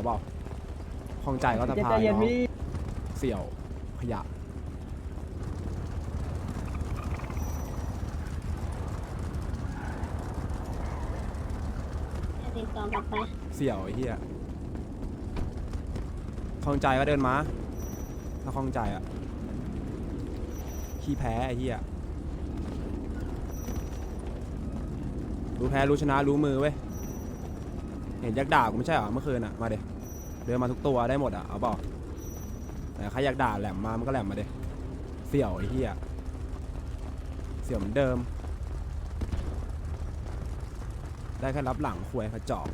เอาเปล่าข้องใจก็สใจภาเย็นเนาะพี่เสี่ยวขยะติดต่อกลับไปเสี่ยวไอ้เหี้ยข้องใจก็เดินมาถ้าข้องใจอะขี้แพ้ไอ้เหี้ยรู้แพ้รู้ชนะรู้มือเว้ยเห็นยักษ์ด่ากูไม่ใช่เหรอเมื่อคืนอะมาเด็เดินมาทุกตัวได้หมดอะเอาบอกแต่ใครอยากด่าแหลมมามันก็แหลมมาเด็เสี่ยวไอ้เหี้ยเสี่ยวเหมือนเดิม ได้แค่รับหลังควยกระจอก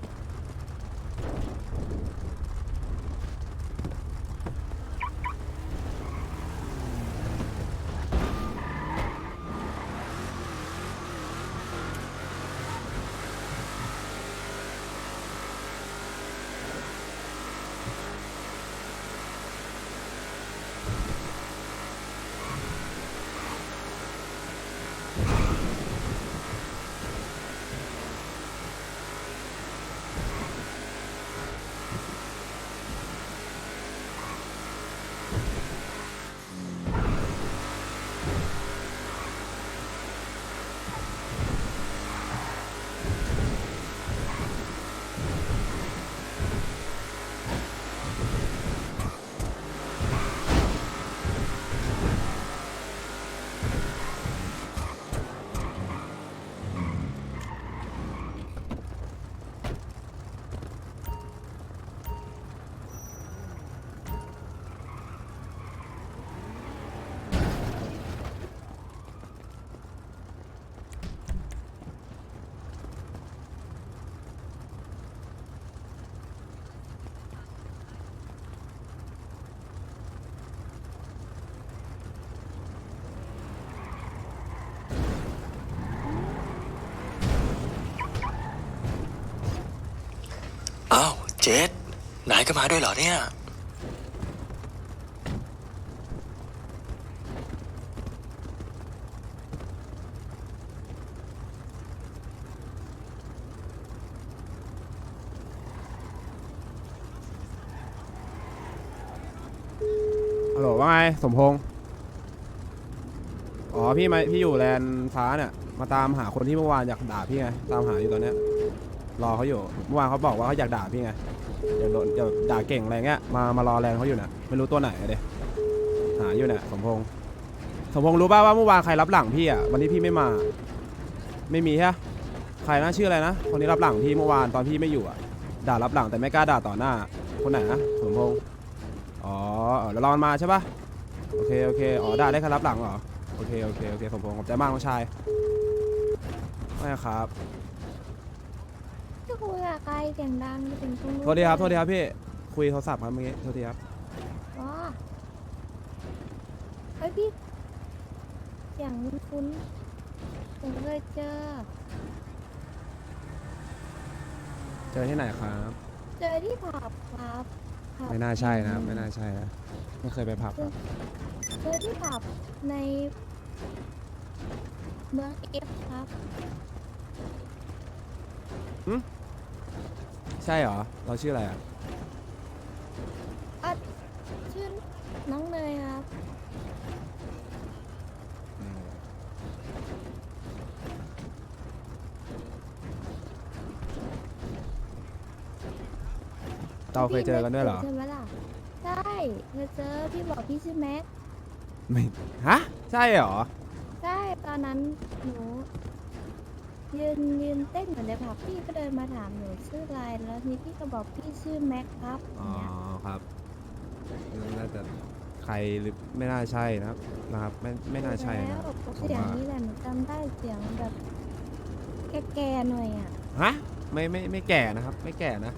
เจษนายก็มาด้วยเหรอเนี่ย ฮัลโหลว่าไงสมพงษ์อ๋อพี่มาพี่อยู่แลนด์ฟ้าเนี่ย มาตามหาคนที่เมื่อวานอยากด่าพี่ไง ตามหาอยู่ตอนเนี้ย รอเขาอยู่ เมื่อวานเขาบอกว่าเขาอยากด่าพี่ไง อยากโดนอยาด่าเก่งอะไรเงี้ยมามารอแลนด์เขาอยู่เนี่ยไม่รู้ตัวไหนอะเดหาอยู่เนี่ยสมพงษ์สมพงษ์รู้ป่าวว่าเมื่อวานใครรับหลังพี่อะวันที่พี่ไม่มา ไม่มีใช่ปะใครนะชื่ออะไรนะคนที่รับหลังพี่เมื่อวานตอนพี่ไม่อยู่อะด่ารับหลังแต่ไม่กล้าด่าต่อหน้า คนไหนนะสมพงษ์อ๋อเออแล้วรอมันมาใช่ปะโอเคโอเคอ๋อได้ได้แค่รับหลังเหรอโอเคโอเคโอเคสมพงษ์ขอบใจมากน้องชายไม่ครับ จะคุยกับใครเสียงดังจะเป็นตรงนู้นโทษทีครับโทษทีครับพี่คุยโทรศัพท์ครับเมื่อกี้โทษทีครับอ๋อเฮ้ยพี่เสียงคุ้นๆผมเคยเจอ เจอที่ไหนครับเจอที่ผับครับผับไม่น่าใช่นะครับไม่น่าใช่นะไม่เคยไปผับครับเจอที่ผับใน เมืองเอฟครับ ใช่เหรอ เราชื่ออะไรอะ อะชื่อน้องเนยครับ เราเคยเจอกันด้วยเหรอใช่ไหมล่ะ ใช่เคยเจอพี่บอกพี่ชื่อแม็กไม่ ฮะ ใช่เหรอ ใช่ตอนนั้นหนู ยืนยืนเต้นอยู่ในผับพี่ก็เดินมาถามหนูชื่ออะไรแล้วนี่พี่ก็บอกพี่ชื่อแม็กครับออ๋อย่างเงี้ยครับน่าจะใครหรือไม่น่าใช่นะครับนะครับ ไม่ไม่น่าใช่แล้นะวครับ ผมเสียงว่านี้แหละหนูจำได้เสียงแบบแก่ๆหน่อยอะฮะไม่ไม่ไม่แก่นะครับ ไม่แก่นะ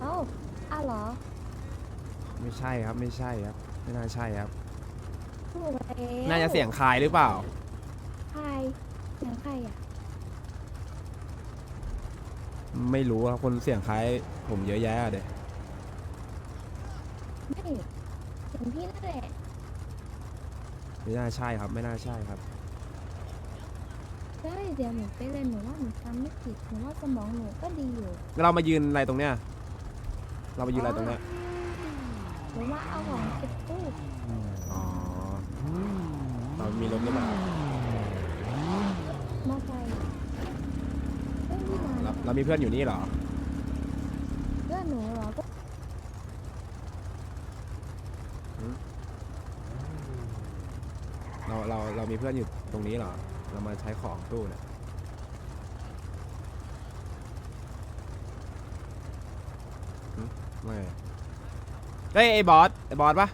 เอ้าอ้าวเหรอไม่ใช่ครับ ไม่ใช่ครับ ไม่น่าใช่ครับ ถูกแล้วน่าจะเสียงคายหรือเปล่า ใครเสียงใครอะ ไม่รู้ครับคนเสียงคล้ายผมเยอะแยะอะเด็ไม่เสียงพี่นั่นแหละไม่น่าใช่ครับ ไม่น่าใช่ครับใช่เดี๋ยวหนูไปเลยหนูว่าหนูจำไม่ผิดหนูว่าสมองหนูก็ดีอยู่เรามายืนอะไรตรงเนี้ย เราไปยืนอะไรตรงเนี้ยหนูว่าเอาของเก็บตู้อ๋อเรามีรถหรือเปล่ามาใส่ เอ้ยนี่มาเราเรามีเพื่อนอยู่นี่เหรอ เพื่อนหนูเหรอก็เราเราเรามีเพื่อนอยู่ตรงนี้เหรอ เรามาใช้ของตู้เนี่ยหึไม่เฮ้ยไอ้บอสไอ้บอสปะ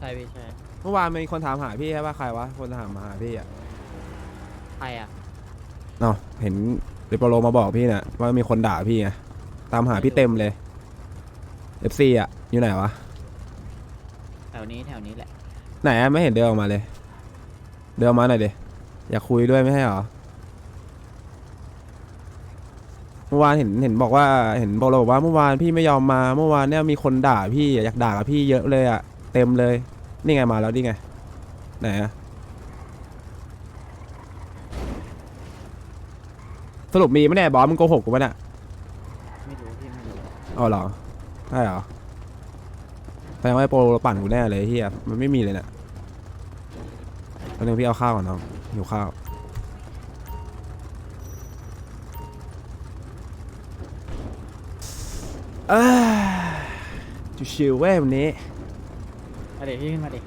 ใช่พี่ใช่เมื่อวานมีคนถามหาพี่ใช่ปะใครวะคนถามมาหาพี่อะ ใครอะ เนาะเห็น ริปโปโลมาบอกพี่เนี่ยว่ามีคนด่าพี่ไงตามหาพี่เต็มเลย FC อะอยู่ไหนวะแถวนี้แถวนี้แหละ ไหนอะไม่เห็นเดินออกมาเลย เดินออกมาหน่อยดิอยากคุยด้วยไม่ใช่เหรอเมื่อวานเห็นเห็นบอกว่าเห็นบอกเราบอกว่าเมื่อวานพี่ไม่ยอมมา เมื่อวานเนี่ยมีคนด่าพี่อะอยากด่ากับพี่เยอะเลยอะเต็มเลย นี่ไงมาแล้วนี่ไงไหนอะ สรุปมีไหมเนี่ยบอสมึงโกหกกูปะเนี่ยไม่รู้พี่ไม่รู้อ๋อเหรอใช่เหรอแสดงว่าไอ้โปรปั่นกูแน่เลยเฮียมันไม่มีเลยเนะี่ยตอนนึงพี่เอาข้าวก่อนน้องหิวข้าว เอ้ยชิวๆเว้ยวันนี้มาเดี๋ยวพี่ขึ้นมาดิ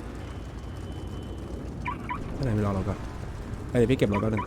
ไม่ไหนไม่รอเราก่อนเอ้ยเดี๋ยวพี่เก็บรถแป๊บนึง